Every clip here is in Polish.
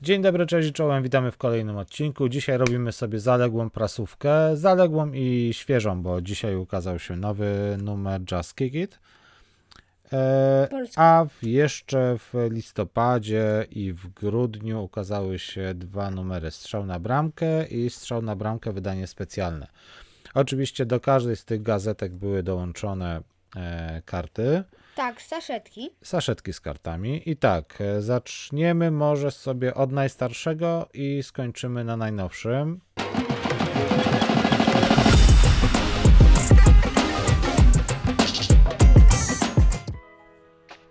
Dzień dobry, cześć czołem, witamy w kolejnym odcinku. Dzisiaj robimy sobie zaległą prasówkę, zaległą i świeżą, bo dzisiaj ukazał się nowy numer Just Kick It. E, a w, jeszcze w listopadzie i w grudniu ukazały się dwa numery Strzał na bramkę i Strzał na bramkę wydanie specjalne. Oczywiście do każdej z tych gazetek były dołączone e, karty. Tak, saszetki. Saszetki z kartami. I tak, e, zaczniemy może sobie od najstarszego i skończymy na najnowszym.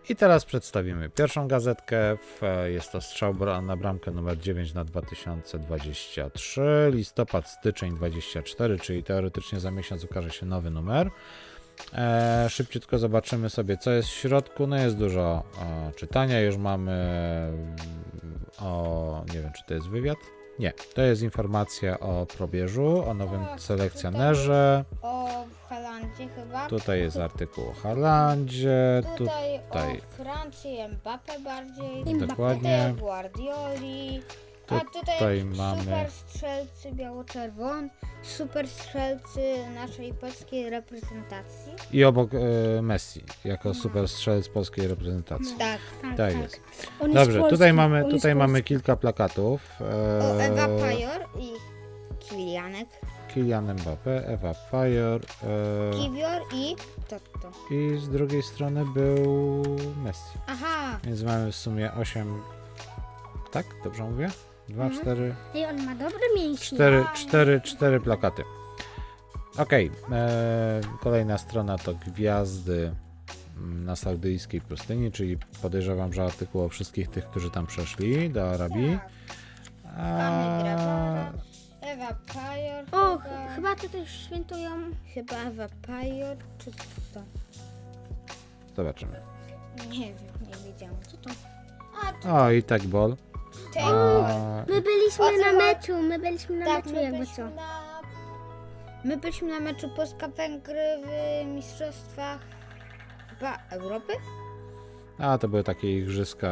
I teraz przedstawimy pierwszą gazetkę. E, Jest to strzał na bramkę numer 9 na 2023. Listopad, styczeń 24, czyli teoretycznie za miesiąc ukaże się nowy numer. E, szybciutko zobaczymy sobie, co jest w środku. No jest dużo e, czytania. Już mamy o. Nie wiem, czy to jest wywiad. Nie, to jest informacja o probierzu, o nowym selekcjonerze. O Holandii chyba. Tutaj jest artykuł o Halandzie. Tu, Tutaj, tutaj. o Francji, Mbappe bardziej. Dokładnie. Tutaj Guardioli. A tutaj, mamy- super strzelcy biało-czerwoni, super strzelcy naszej polskiej reprezentacji. I obok e, Messi, jako super strzelec polskiej reprezentacji. Tak. Tak jest. On jest Dobrze, polski, tutaj mamy, on jest tutaj mamy polski. kilka plakatów. O E, Ewa Pajor i Kilianek. Kylian Mbappe, Ewa Pajor. E, Kiwior i Toto. I z drugiej strony był Messi. Aha. Więc mamy w sumie 8. Tak? Dobrze mówię? 2, Mhm. 4, Ej, on ma dobre mięśnie. 4, 4, 4 plakaty. Okej. e, Kolejna strona to gwiazdy mm, na saudyjskiej pustyni, czyli podejrzewam, że artykuł o wszystkich tych, którzy tam przeszli do Arabii. Tak. Mamy A, Grabara, Ewa Pajor. O, chyba, ch- chyba tutaj świętują. chyba Ewa Pajor, czy to? zobaczymy. Nie wiem, nie wiedziałam. Co to? A, tu O, i tak ball. A, My byliśmy O co na chodzi? meczu, my byliśmy na tak, meczu my jakby byliśmy co. na... My byliśmy na meczu Polska-Węgry w mistrzostwach chyba Europy? a to były takie igrzyska.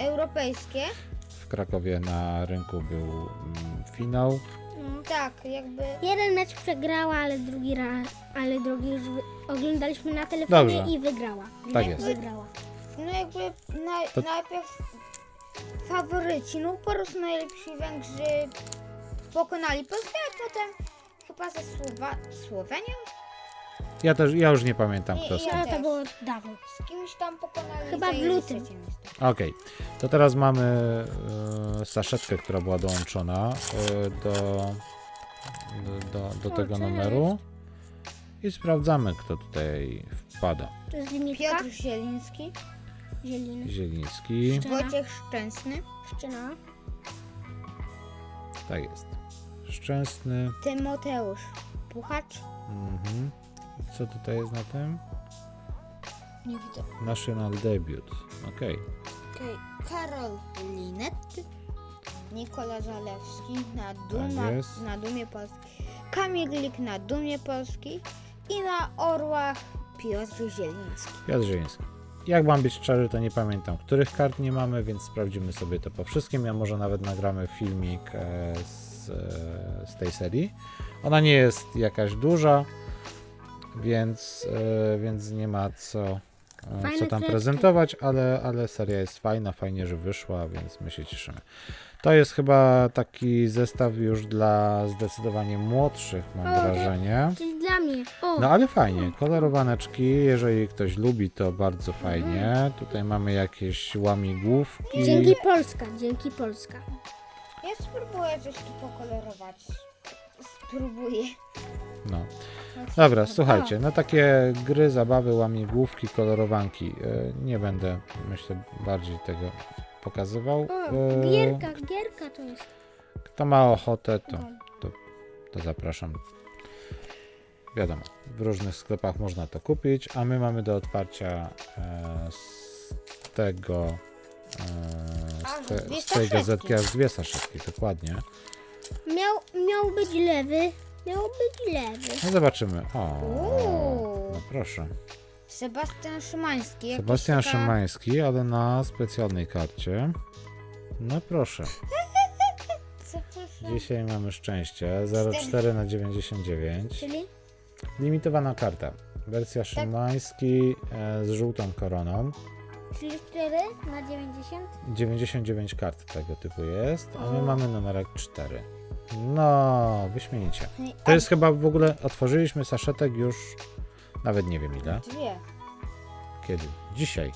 e, Europejskie. W Krakowie na rynku był mm, finał. Mm, tak, jakby... Jeden mecz przegrała, ale drugi raz, ale drugi już wy- oglądaliśmy na telefonie Dobrze. i wygrała. Tak jest. Wygrała. No jakby naj, To- najpierw faworyci, no po prostu najlepsi Węgrzy pokonali Polskę, a potem chyba ze Słowa... Słowenią? Ja też, ja już nie pamiętam Nie, kto z ja to też. było dawno. Z kimś tam pokonali. Chyba w zajęli lutym. trzecie miejsce. Okej, to teraz mamy e, saszetkę, która była dołączona e, do, do, do, do O, tego cześć. numeru i sprawdzamy, kto tutaj wpada. To jest limitka. Piotr Zieliński, Zieliny. Zieliński. Wojciech Szczęsny, Szczena. tak jest. Szczęsny. Tymoteusz Puchacz. Mhm. Co tutaj jest na tym? Nie widzę. National debut. Okej. Okay. Karol Linet. Nikola Zalewski na, Duma, Tak jest. na Dumie Polski. Kamil Glik na Dumie Polski. I na Orłach Piotr Zieliński. Piotr Zieliński. Jak mam być szczery, to nie pamiętam, których kart nie mamy, więc sprawdzimy sobie to po wszystkim. Ja może nawet nagramy filmik e, z, e, z tej serii. Ona nie jest jakaś duża, więc, e, więc nie ma co, Fajne co tam prezentować, ale, ale seria jest fajna, fajnie, że wyszła, więc my się cieszymy. To jest chyba taki zestaw już dla zdecydowanie młodszych, mam O, to- wrażenie. Czyli dla mnie. O, No ale fajnie, kolorowaneczki, jeżeli ktoś lubi, to bardzo fajnie. Tutaj mamy jakieś łamigłówki. dzięki Polska, dzięki Polska. Ja spróbuję coś tu pokolorować. Spróbuję. No. Dobra, słuchajcie, no takie gry, zabawy, łamigłówki, kolorowanki. e, Nie będę, myślę, bardziej tego pokazywał. O, E, gierka, gierka to jest. Kto ma ochotę, to, Gol. to zapraszam. Wiadomo, w różnych sklepach można to kupić, a my mamy do otwarcia e, z tego e, z, te, z tej gazetki aż dwie saszetki, dokładnie. Miał, miał być lewy. Miał być lewy. No zobaczymy. O, Uuu. no proszę. Sebastian Szymański. Sebastian taka- Szymański, ale na specjalnej karcie. No proszę. Co? Dzisiaj mamy szczęście. 04 na 99. Czyli? Limitowana karta. Wersja szymański e, z żółtą koroną. Czyli 4 na 90? 99 kart tego typu jest, a my mamy numerek 4. No, wyśmienicie. To jest chyba w ogóle, otworzyliśmy saszetek już nawet nie wiem ile. Dwie. Kiedy? Dzisiaj.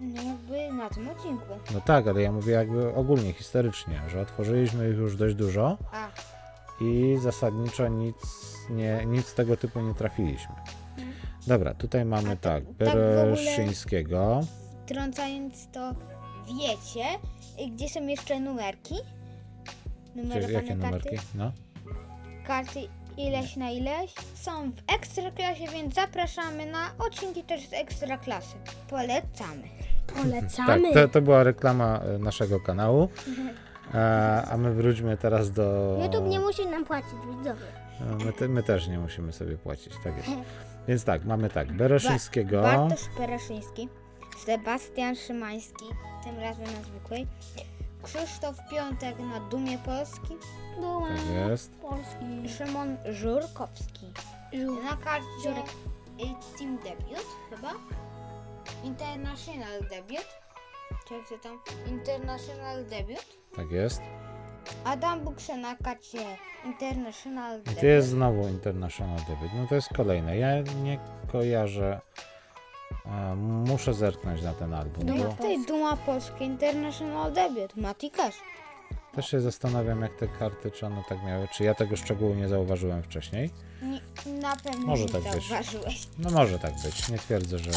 No jakby na tym odcinku. No tak, ale ja mówię jakby ogólnie, historycznie, że otworzyliśmy ich już dość dużo A, i zasadniczo nic, nie, nic tego typu nie trafiliśmy. Dobra, tutaj mamy tak, tak- Bereszyńskiego. trącając to wiecie, gdzie są jeszcze numerki? Numerowane jakie karty. numerki? No. Karty ileś na ileś są w ekstraklasie, więc zapraszamy na odcinki też z ekstraklasy. Polecamy. Tak, Polecamy. to, to była reklama e, naszego kanału. E, a my wróćmy teraz do. YouTube nie musi nam płacić, widzowie. E, My, te, my też nie musimy sobie płacić, tak jest. Więc tak, mamy tak, Bereszyńskiego. Bartosz Pereszyński, Sebastian Szymański, tym razem na zwykłej, Krzysztof Piątek na Dumie Polski, Duma. Tak jest. Polski. Szymon Żurkowski. Na karcie Żurek. Team Debut chyba. International Debut. Czy jak to tam? International Debut. Tak jest. Adam Bukse na karcie International I Debut. tu jest znowu International Debut. No to jest kolejne. Ja nie kojarzę. E, muszę zerknąć na ten album, Duma, bo tutaj Duma Polski International Debut. Mati Cash. też się zastanawiam, jak te karty, czy one tak miały. Czy ja tego szczegółu nie zauważyłem wcześniej? Nie, na pewno Może nie tak być. zauważyłeś. No może tak być. Nie twierdzę, że,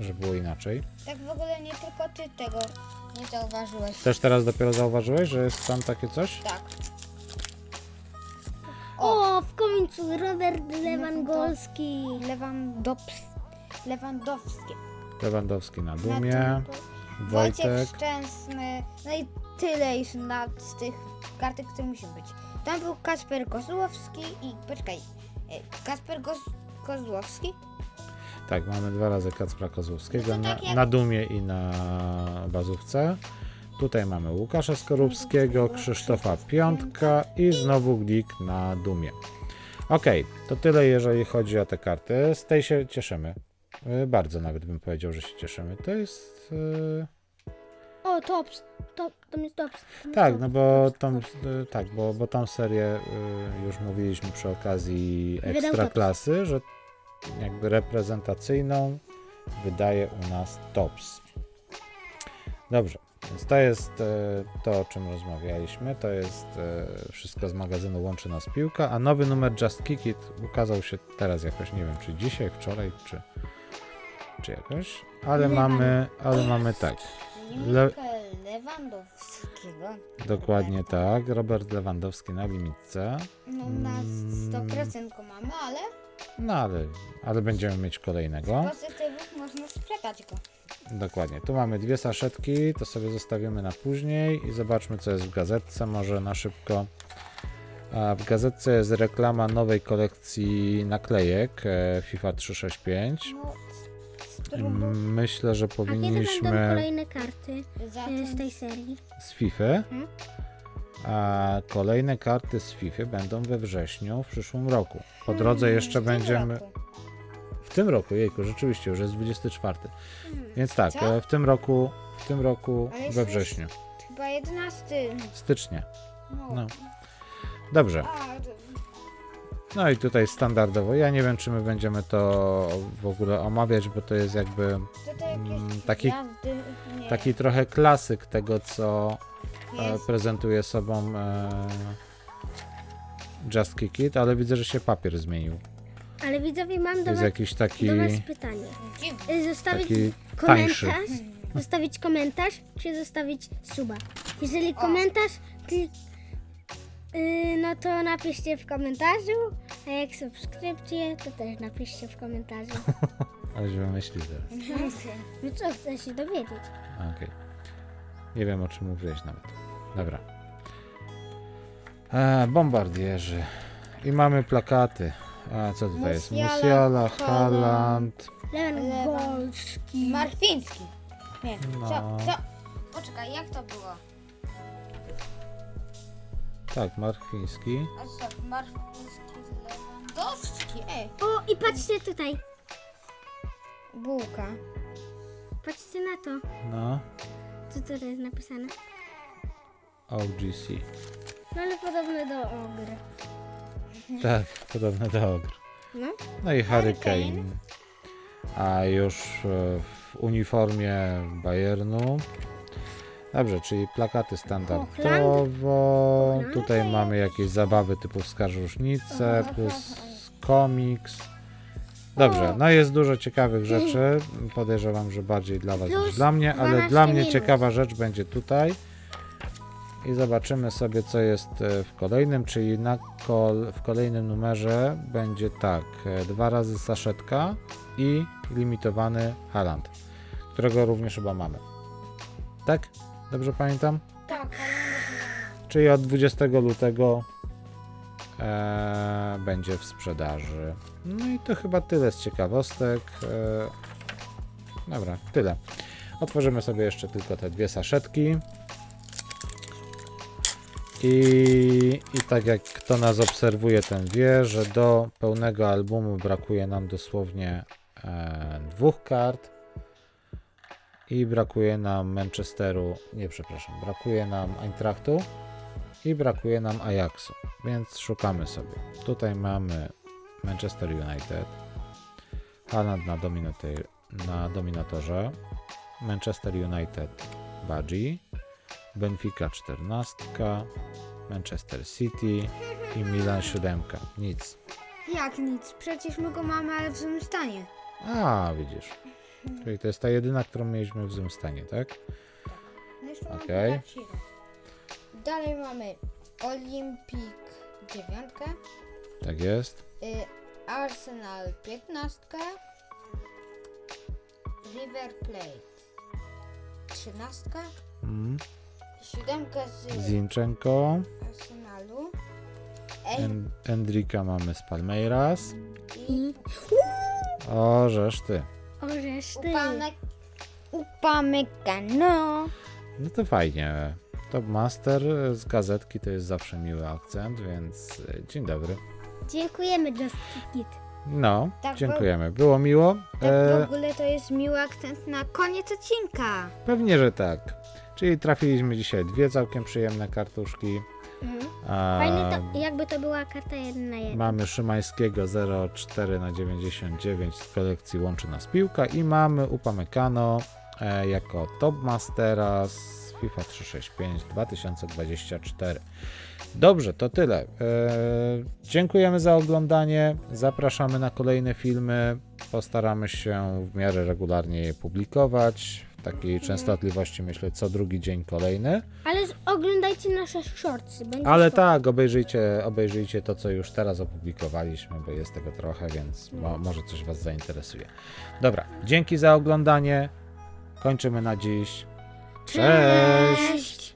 że było inaczej. Tak w ogóle nie tylko ty tego nie zauważyłeś. Też teraz dopiero zauważyłeś, że jest tam takie coś? Tak. O, w końcu Robert Lewandowski. Lewandops, Lewandowski. Lewandowski na Na dumie. Wojtek. Szczęsny. No i tyle już na, z tych kartek, które muszą być. Tam był Kasper Kozłowski i poczekaj. e, Kasper Goz, Kozłowski? Tak, mamy dwa razy Kacpra Kozłowskiego No na, tak jak- na Dumie i na bazówce. Tutaj mamy Łukasza Skorupskiego, Krzysztofa Piątka i znowu Glik na Dumie. Ok, to tyle jeżeli chodzi o te karty. Z tej się cieszymy. Y, Bardzo nawet bym powiedział, że się cieszymy. To jest... y, O, Tops. Top, tam jest Tops. Tam Tak, no bo Tops, Tops. y, tak, bo, bo tą serię już mówiliśmy przy okazji Wydał ekstraklasy, że jakby reprezentacyjną wydaje u nas TOPS. Dobrze, więc to jest e, to, o czym rozmawialiśmy. To jest e, wszystko z magazynu Łączy Nas Piłka, a nowy numer Just Kick It ukazał się teraz jakoś, nie wiem, czy dzisiaj, wczoraj, czy, czy jakoś, ale mamy, ale mamy tak. Le- Lewandowskiego. Dokładnie tak. Robert Lewandowski na limitce. No na Mm. 100% go mamy, ale No ale, ale będziemy mieć kolejnego. z pozytywów można sprzedać go. Dokładnie. Tu mamy dwie saszetki, to sobie zostawimy na później i zobaczmy co jest w gazetce, może na szybko. A w gazetce jest reklama nowej kolekcji naklejek e, FIFA 365. No, Mm, Myślę, że A kiedy będą powinniśmy kolejne karty e, z tej serii? z FIFA. Mhm. A kolejne karty z FIFA będą we wrześniu w przyszłym roku. Po drodze jeszcze W tym będziemy. roku. W tym roku, jejku, rzeczywiście, już jest 24. Więc tak, Co? e, w tym roku, w tym roku Ale we jeszcze wrześniu, Chyba 11. stycznia. No. No. Dobrze. A, No i tutaj standardowo. Ja nie wiem, czy my będziemy to w ogóle omawiać, bo to jest jakby Mm, taki- taki trochę klasyk tego, co e, prezentuje sobą e, Just Kick It, ale widzę, że się papier zmienił. Ale widzowie, mam do jest was, jakiś taki, do was pytanie. E, Zostawić taki komentarz? tańszy. Zostawić komentarz, czy zostawić suba? Jeżeli komentarz, ty, yy, no to napiszcie w komentarzu, a jak subskrypcję, to też napiszcie w komentarzu. Ale się wymyśli teraz. No co, chcę się dowiedzieć. Okej. Nie wiem, o czym mówiłeś nawet. Dobra. E, bombardierzy. I mamy plakaty. A co tutaj jest? Musiala, Musiala, Haaland. Lewandowski. Marfiński. Nie, No. co, co? Poczekaj, jak to było? Tak, Mark Chiński. A co, Marfiński Lewandowski. Ej, O, i patrzcie tutaj. bułka. Patrzcie na to. No, Co tutaj jest napisane? OGC. No ale podobne do ogry. Tak, podobne do ogr. No. No i Harry Hurricane. Kane. A już e, w uniformie Bayernu. Dobrze, czyli plakaty standardowo. Tutaj mamy jakieś zabawy typu wskażusznice plus komiks. Dobrze, no jest dużo ciekawych rzeczy. Podejrzewam, że bardziej dla Was niż dla mnie, ale 12 dla mnie ciekawa rzecz będzie tutaj. I zobaczymy sobie, co jest e, w kolejnym, czyli na kol, w kolejnym numerze będzie tak, e, dwa razy saszetka i limitowany Haland, którego również chyba mamy. Tak? Dobrze pamiętam? Tak, Czyli od 20 lutego e, będzie w sprzedaży. No i to chyba tyle z ciekawostek. E, dobra, tyle. Otworzymy sobie jeszcze tylko te dwie saszetki. I, I tak jak kto nas obserwuje, ten wie, że do pełnego albumu brakuje nam dosłownie e, dwóch kart. I brakuje nam Manchesteru, nie przepraszam, brakuje nam Eintrachtu i brakuje nam Ajaxu, więc szukamy sobie. Tutaj mamy Manchester United, Haaland na, dominator, na dominatorze, Manchester United Badzi, Benfica 14, Manchester City i Milan 7. Nic. Jak nic? Przecież my go mamy, ale w złym stanie. A, widzisz. Czyli to jest ta jedyna, którą mieliśmy w złym stanie, tak? No jeszcze mamy Okej. Dalej mamy Olimpik 9, Tak jest. y, Arsenal 15, River Plate 13, Mm. 7 z Zinchenko, Arsenalu, Ej, en Endrika mamy z Palmeiras. i O, żeż ty. Orzesz ty. Upamek, Upamecano. No to fajnie. Top Master z gazetki to jest zawsze miły akcent, więc e, dzień dobry. Dziękujemy Just Kick It. No, Tak, dziękujemy. Było miło? Tak w E, ogóle to jest miły akcent na koniec odcinka. pewnie, że tak. Czyli trafiliśmy dzisiaj dwie całkiem przyjemne kartuszki. Mhm. A, Fajne to, jakby to była karta jeden na jeden. Mamy Szymańskiego 04 na 99 z kolekcji Łączy Nas Piłka i mamy Upamecano e, jako Top Mastera z FIFA 365 2024. Dobrze, to tyle. E, dziękujemy za oglądanie. Zapraszamy na kolejne filmy. Postaramy się w miarę regularnie je publikować. W takiej częstotliwości myślę co drugi dzień kolejny. Ale z- oglądajcie nasze shortsy. Będzie Ale spoko. tak, obejrzyjcie, obejrzyjcie to, co już teraz opublikowaliśmy, bo jest tego trochę, więc mo, może coś Was zainteresuje. Dobra, dzięki za oglądanie. Kończymy na dziś. Cześć! Cześć.